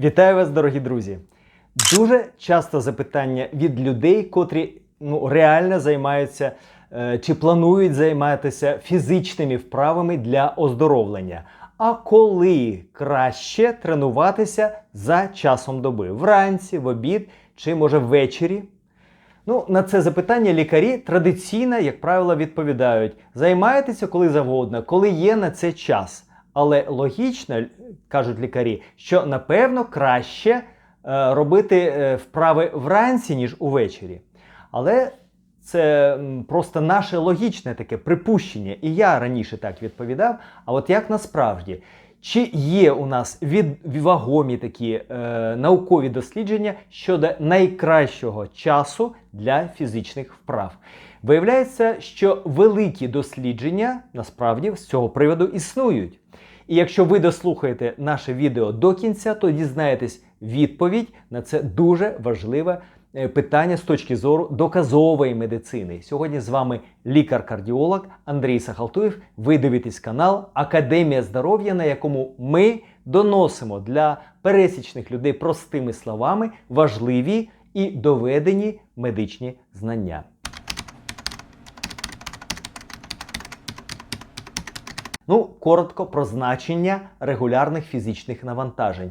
Вітаю вас, дорогі друзі! Дуже часто запитання від людей, котрі ну, реально займаються е, чи планують займатися фізичними вправами для оздоровлення. А коли краще тренуватися за часом доби? Вранці, в обід чи може ввечері? Ну, на це запитання лікарі традиційно, як правило, відповідають: займайтеся коли завгодно, коли є на це час. Але логічно, кажуть лікарі, що напевно краще е, робити е, вправи вранці, ніж увечері. Але це просто наше логічне таке припущення. І я раніше так відповідав. А от як насправді? Чи є у нас від, вагомі такі е, наукові дослідження щодо найкращого часу для фізичних вправ? Виявляється, що великі дослідження насправді з цього приводу існують. І якщо ви дослухаєте наше відео до кінця, то дізнаєтесь відповідь на це дуже важливе е, питання з точки зору доказової медицини. Сьогодні з вами лікар-кардіолог Андрій Сахалтуєв. Ви дивитесь канал Академія здоров'я, на якому ми доносимо для пересічних людей простими словами важливі і доведені медичні знання. Ну, коротко про значення регулярних фізичних навантажень.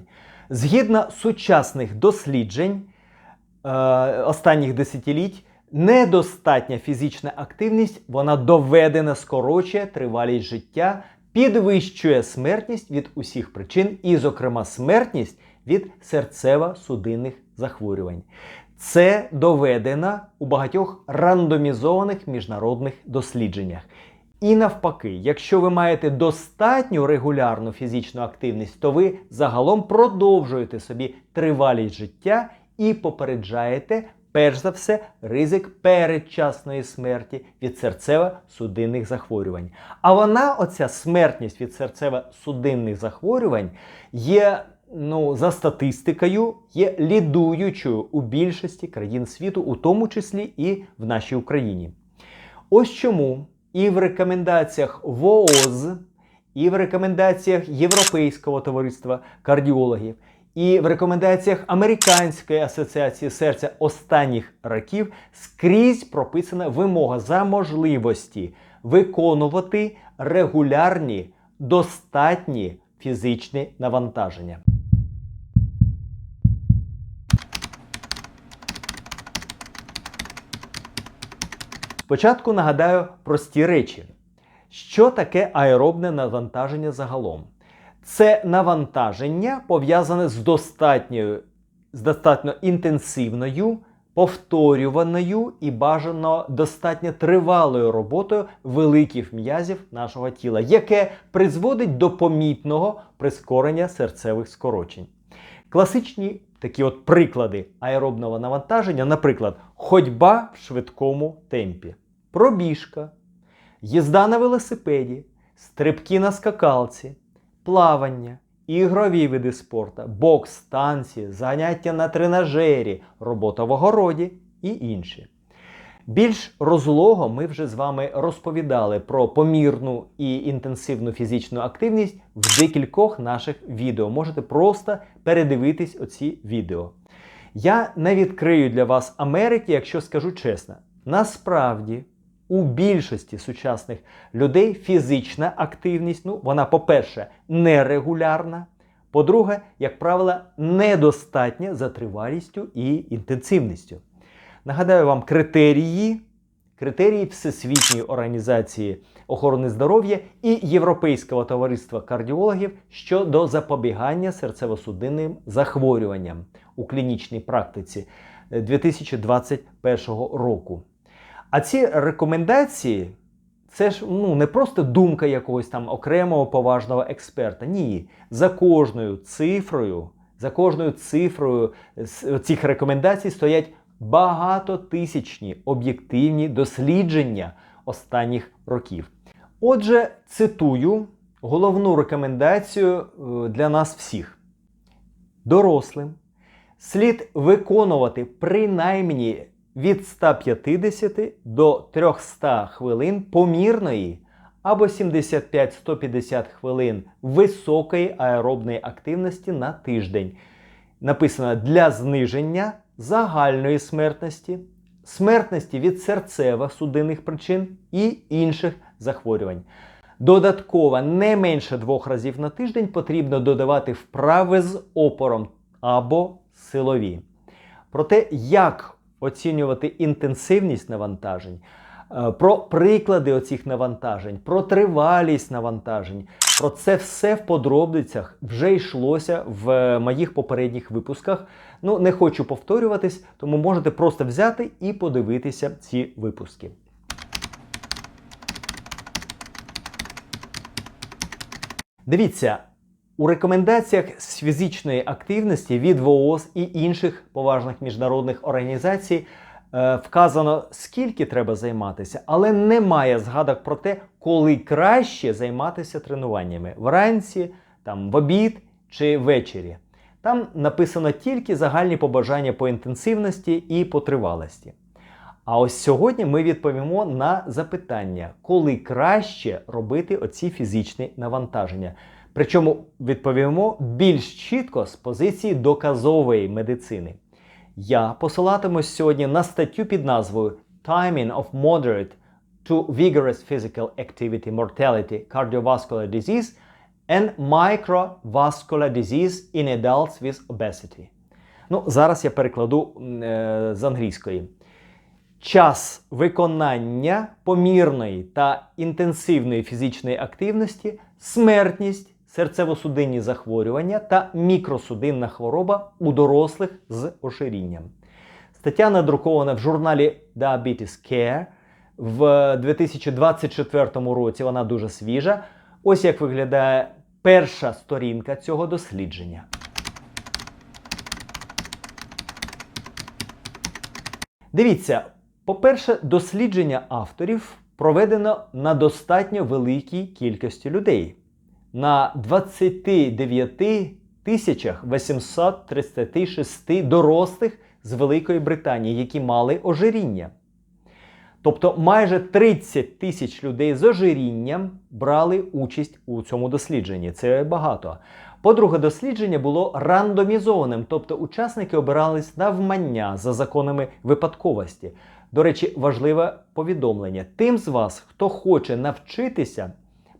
Згідно сучасних досліджень е, останніх десятиліть, недостатня фізична активність вона доведена скорочує тривалість життя, підвищує смертність від усіх причин, і, зокрема, смертність від серцево-судинних захворювань. Це доведено у багатьох рандомізованих міжнародних дослідженнях. І навпаки, якщо ви маєте достатню регулярну фізичну активність, то ви загалом продовжуєте собі тривалість життя і попереджаєте, перш за все, ризик передчасної смерті від серцево-судинних захворювань. А вона, оця смертність від серцево-судинних захворювань, є. Ну, за статистикою, є лідуючою у більшості країн світу, у тому числі і в нашій Україні. Ось чому і в рекомендаціях ВООЗ, і в рекомендаціях Європейського товариства кардіологів, і в рекомендаціях Американської асоціації серця останніх років скрізь прописана вимога за можливості виконувати регулярні достатні фізичні навантаження. Спочатку нагадаю прості речі. Що таке аеробне навантаження загалом? Це навантаження пов'язане з достатньою, з достатньо інтенсивною, повторюваною і бажано достатньо тривалою роботою великих м'язів нашого тіла, яке призводить до помітного прискорення серцевих скорочень. Класичні такі от приклади аеробного навантаження, наприклад, ходьба в швидкому темпі, пробіжка, їзда на велосипеді, стрибки на скакалці, плавання, ігрові види спорту, бокс, танці, заняття на тренажері, робота в огороді і інші. Більш розлого ми вже з вами розповідали про помірну і інтенсивну фізичну активність в декількох наших відео. Можете просто передивитись оці відео. Я не відкрию для вас Америки, якщо скажу чесно. Насправді, у більшості сучасних людей фізична активність, ну, вона, по-перше, нерегулярна. По-друге, як правило, недостатня за тривалістю і інтенсивністю. Нагадаю вам критерії, критерії Всесвітньої організації охорони здоров'я і Європейського товариства кардіологів щодо запобігання серцево-судинним захворюванням у клінічній практиці 2021 року. А ці рекомендації це ж ну, не просто думка якогось там окремого поважного експерта. Ні, за кожною цифрою, за кожною цифрою цих рекомендацій стоять багатотисячні об'єктивні дослідження останніх років. Отже, цитую головну рекомендацію е, для нас всіх. Дорослим слід виконувати принаймні від 150 до 300 хвилин помірної або 75-150 хвилин високої аеробної активності на тиждень. написано для зниження загальної смертності, смертності від серцево-судинних причин і інших захворювань. Додатково не менше двох разів на тиждень потрібно додавати вправи з опором або силові. Про те, як оцінювати інтенсивність навантажень, е, про приклади оцих навантажень, про тривалість навантажень. Про це все в подробицях вже йшлося в моїх попередніх випусках. Ну, не хочу повторюватись, тому можете просто взяти і подивитися ці випуски. Дивіться, у рекомендаціях з фізичної активності від ВООЗ і інших поважних міжнародних організацій е, вказано, скільки треба займатися, але немає згадок про те, коли краще займатися тренуваннями вранці, там, в обід чи ввечері. Там написано тільки загальні побажання по інтенсивності і по тривалості. А ось сьогодні ми відповімо на запитання, коли краще робити оці фізичні навантаження. Причому відповімо більш чітко з позиції доказової медицини. Я посилатимусь сьогодні на статтю під назвою Timing of Moderate to Vigorous Physical Activity Mortality Cardiovascular Disease and Microvascular Disease in Adults with Obesity. Ну, зараз я перекладу е, з англійської. Час виконання помірної та інтенсивної фізичної активності, смертність, серцево-судинні захворювання та мікросудинна хвороба у дорослих з оширінням. Стаття надрукована в журналі Diabetes Care в 2024 році. Вона дуже свіжа. Ось як виглядає перша сторінка цього дослідження. Дивіться, по-перше, дослідження авторів проведено на достатньо великій кількості людей. На 29 тисячах 836 дорослих з Великої Британії, які мали ожиріння. Тобто майже 30 тисяч людей з ожирінням брали участь у цьому дослідженні. Це багато. По-друге, дослідження було рандомізованим, тобто учасники обирались навмання за законами випадковості. До речі, важливе повідомлення: тим з вас, хто хоче навчитися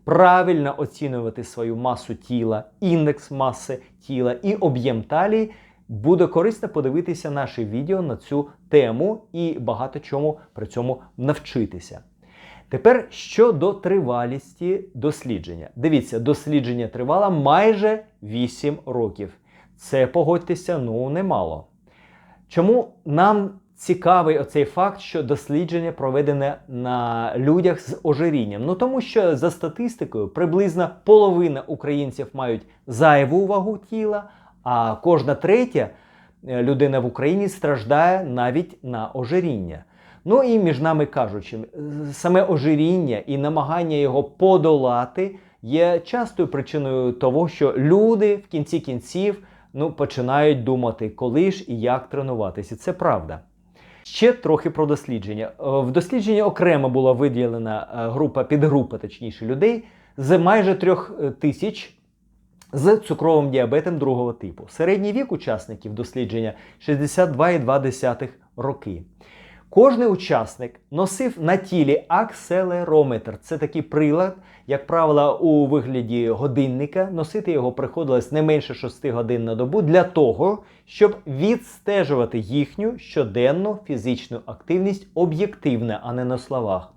правильно оцінювати свою масу тіла, індекс маси тіла і об'єм талії, буде корисно подивитися наше відео на цю тему і багато чому при цьому навчитися. Тепер щодо тривалісті дослідження. Дивіться, дослідження тривало майже 8 років. Це погодьтеся, ну немало. Чому нам цікавий оцей факт, що дослідження проведене на людях з ожирінням? Ну тому що за статистикою приблизно половина українців мають зайву вагу тіла, а кожна третя е, людина в Україні страждає навіть на ожиріння. Ну і між нами кажучи, саме ожиріння і намагання його подолати є частою причиною того, що люди в кінці кінців ну, починають думати, коли ж і як тренуватися. Це правда. Ще трохи про дослідження. Е, В дослідженні окремо була виділена е, група, підгрупа, точніше, людей з майже трьох е, тисяч з цукровим діабетом другого типу. Середній вік учасників дослідження 62,2 роки. Кожний учасник носив на тілі акселерометр. Це такий прилад, як правило, у вигляді годинника. Носити його приходилось не менше 6 годин на добу для того, щоб відстежувати їхню щоденну фізичну активність об'єктивно, а не на словах.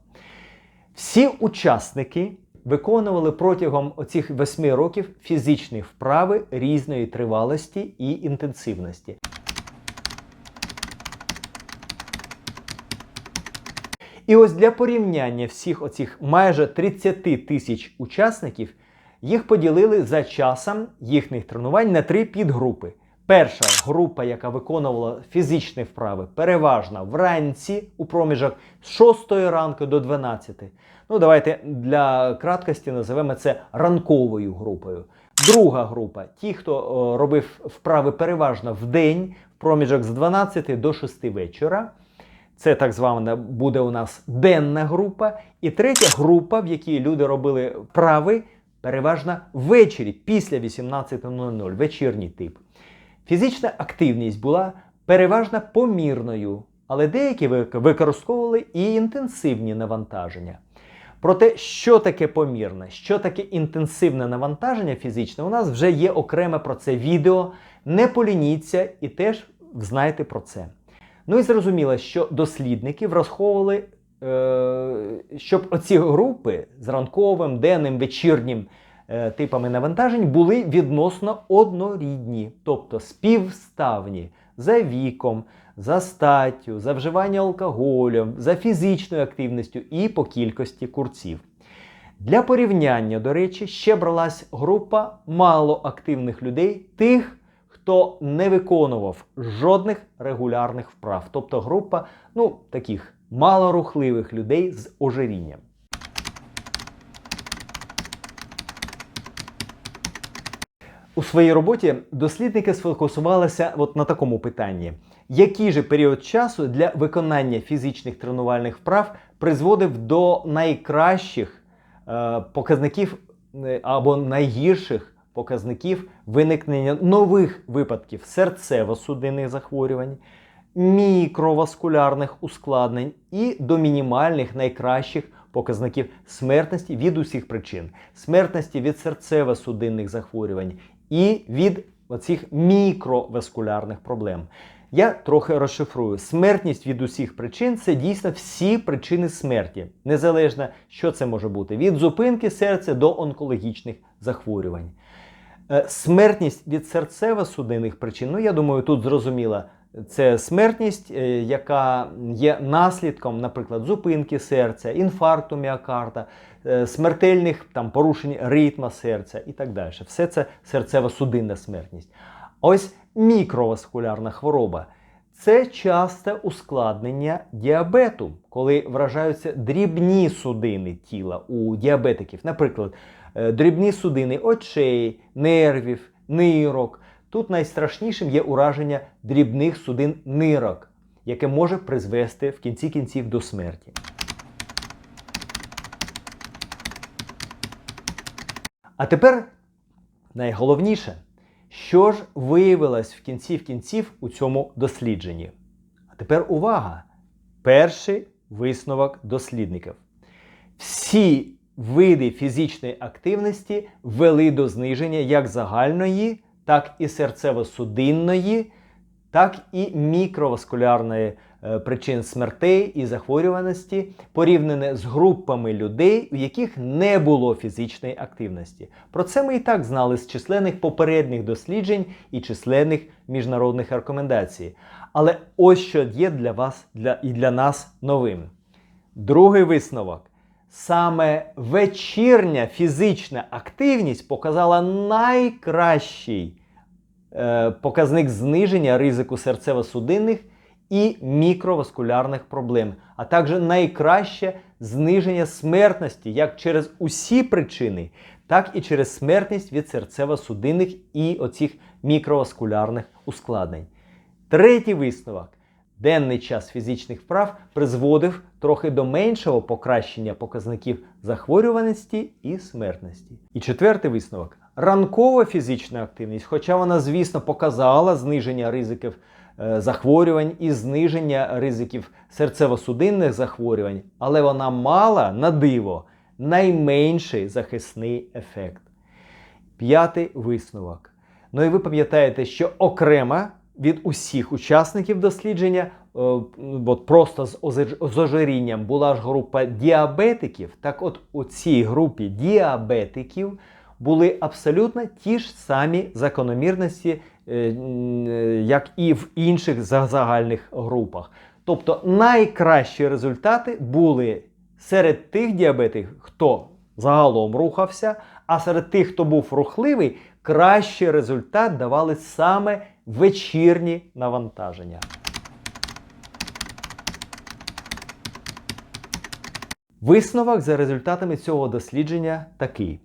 Всі учасники виконували протягом оцих 8 років фізичні вправи різної тривалості і інтенсивності. І ось для порівняння всіх оцих майже 30 тисяч учасників їх поділили за часом їхніх тренувань на три підгрупи. Перша група, яка виконувала фізичні вправи, переважно вранці у проміжок з 6 ранку до 12. Ну, давайте для краткості називемо це ранковою групою. Друга група ті, хто о, робив вправи переважно в день, в проміжок з 12 до 6 вечора. Це так звана буде у нас денна група. І третя група, в якій люди робили вправи переважно ввечері після 18.00, вечірній тип. Фізична активність була переважно помірною, але деякі використовували і інтенсивні навантаження. Про те, що таке помірне, що таке інтенсивне навантаження фізичне, у нас вже є окреме про це відео. Не полініться і теж знайте про це. Ну і зрозуміло, що дослідники враховували, е, щоб оці групи з ранковим, денним, вечірнім е, типами навантажень були відносно однорідні, тобто співставні за віком, за статтю, за вживання алкоголю, за фізичною активністю і по кількості курців. Для порівняння, до речі, ще бралась група малоактивних людей, тих, хто не виконував жодних регулярних вправ, тобто група ну, таких малорухливих людей з ожирінням. У своїй роботі дослідники сфокусувалися от на такому питанні: який же період часу для виконання фізичних тренувальних вправ призводив до найкращих е, показників е, або найгірших показників виникнення нових випадків серцево-судинних захворювань, мікроваскулярних ускладнень і до мінімальних найкращих показників смертності від усіх причин, смертності від серцево-судинних захворювань і від оцих мікроваскулярних проблем. Я трохи розшифрую. Смертність від усіх причин це дійсно всі причини смерті, незалежно, що це може бути: від зупинки серця до онкологічних захворювань. Е, Смертність від серцево-судинних причин, ну я думаю, тут зрозуміло, це смертність, е, яка є наслідком, наприклад, зупинки серця, інфаркту міокарда, е, смертельних там, порушень ритма серця і так далі. Все це серцево-судинна смертність. Ось мікроваскулярна хвороба. Це часте ускладнення діабету, коли вражаються дрібні судини тіла у діабетиків. Наприклад, дрібні судини очей, нервів, нирок. Тут найстрашнішим є ураження дрібних судин нирок, яке може призвести в кінці кінців до смерті. А тепер найголовніше, що ж виявилось в кінці в кінців у цьому дослідженні. А тепер увага! Перший висновок дослідників. Всі види фізичної активності вели до зниження як загальної, так і серцево-судинної, так і мікроваскулярної е, причин смертей і захворюваності, порівняно з групами людей, у яких не було фізичної активності. Про це ми і так знали з численних попередніх досліджень і численних міжнародних рекомендацій. Але ось що є для вас для, і для нас новим. Другий висновок. Саме вечірня фізична активність показала найкращий е, показник зниження ризику серцево-судинних і мікроваскулярних проблем, а також найкраще зниження смертності як через усі причини, так і через смертність від серцево-судинних і оцих мікроваскулярних ускладнень. Третій висновок. Денний час фізичних вправ призводив трохи до меншого покращення показників захворюваності і смертності. І четвертий висновок. Ранкова фізична активність, хоча вона, звісно, показала зниження ризиків е, захворювань і зниження ризиків серцево-судинних захворювань, але вона мала на диво найменший захисний ефект. П'ятий висновок. Ну і ви пам'ятаєте, що окремо від усіх учасників дослідження, е, от просто з ожирінням була ж група діабетиків. Так от у цій групі діабетиків були абсолютно ті ж самі закономірності, е, як і в інших загальних групах. Тобто найкращі результати були серед тих діабетиків, хто загалом рухався, а серед тих, хто був рухливий, кращий результат давали саме вечірні навантаження. Висновок за результатами цього дослідження такий: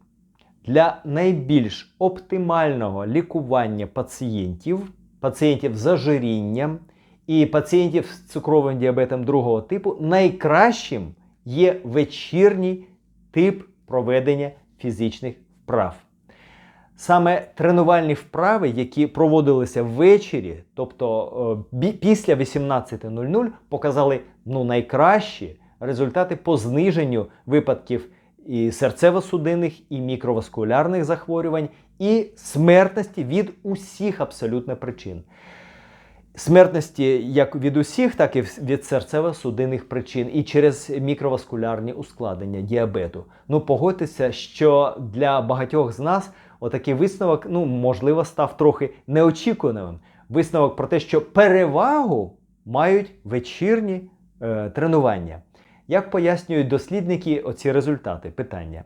для найбільш оптимального лікування пацієнтів, пацієнтів з ожирінням і пацієнтів з цукровим діабетом другого типу найкращим є вечірній тип проведення фізичних вправ. Саме тренувальні вправи, які проводилися ввечері, тобто е, після 18.00, показали ну, найкращі результати по зниженню випадків і серцево-судинних, і мікроваскулярних захворювань, і смертності від усіх абсолютно причин. Смертності як від усіх, так і від серцево-судинних причин, і через мікроваскулярні ускладнення діабету. Ну, погодьтеся, що для багатьох з нас отакий висновок, ну, можливо, став трохи неочікуваним. Висновок про те, що перевагу мають вечірні е, тренування. Як пояснюють дослідники оці результати? Питання.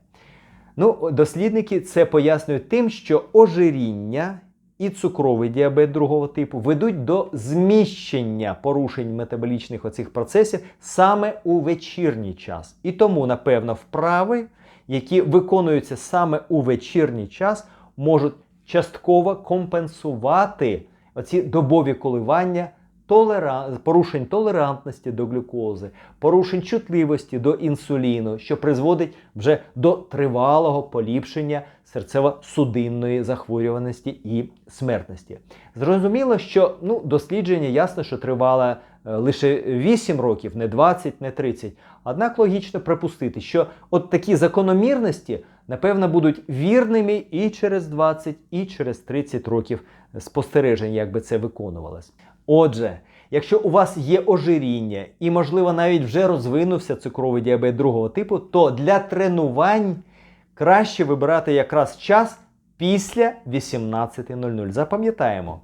Ну, дослідники це пояснюють тим, що ожиріння і цукровий діабет другого типу ведуть до зміщення порушень метаболічних оцих процесів саме у вечірній час. І тому, напевно, вправи, які виконуються саме у вечірній час, можуть частково компенсувати оці добові коливання толера... порушень толерантності до глюкози, порушень чутливості до інсуліну, що призводить вже до тривалого поліпшення серцево-судинної захворюваності і смертності. Зрозуміло, що ну, дослідження ясно, що тривало е, лише 8 років, не 20, не 30. Однак логічно припустити, що от такі закономірності, напевно, будуть вірними і через 20, і через 30 років спостережень, як би це виконувалось. Отже, якщо у вас є ожиріння і, можливо, навіть вже розвинувся цукровий діабет другого типу, то для тренувань краще вибирати якраз час після 18.00. Запам'ятаємо.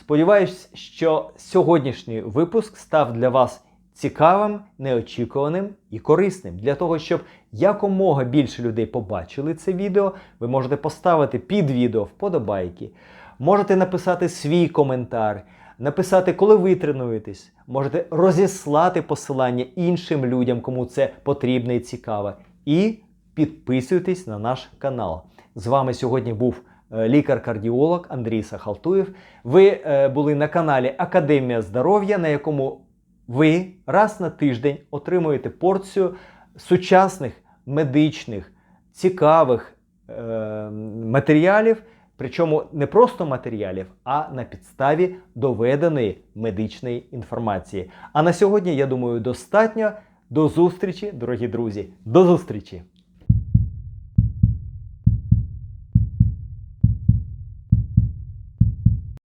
Сподіваюсь, що сьогоднішній випуск став для вас цікавим, неочікуваним і корисним. Для того, щоб якомога більше людей побачили це відео, ви можете поставити під відео вподобайки, можете написати свій коментар, написати, коли ви тренуєтесь, можете розіслати посилання іншим людям, кому це потрібно і цікаво. І підписуйтесь на наш канал. З вами сьогодні був лікар-кардіолог Андрій Сахалтуєв. Ви е, були на каналі Академія здоров'я, на якому ви раз на тиждень отримуєте порцію сучасних медичних, цікавих е, матеріалів. Причому не просто матеріалів, а на підставі доведеної медичної інформації. А на сьогодні, я думаю, достатньо. До зустрічі, дорогі друзі. До зустрічі!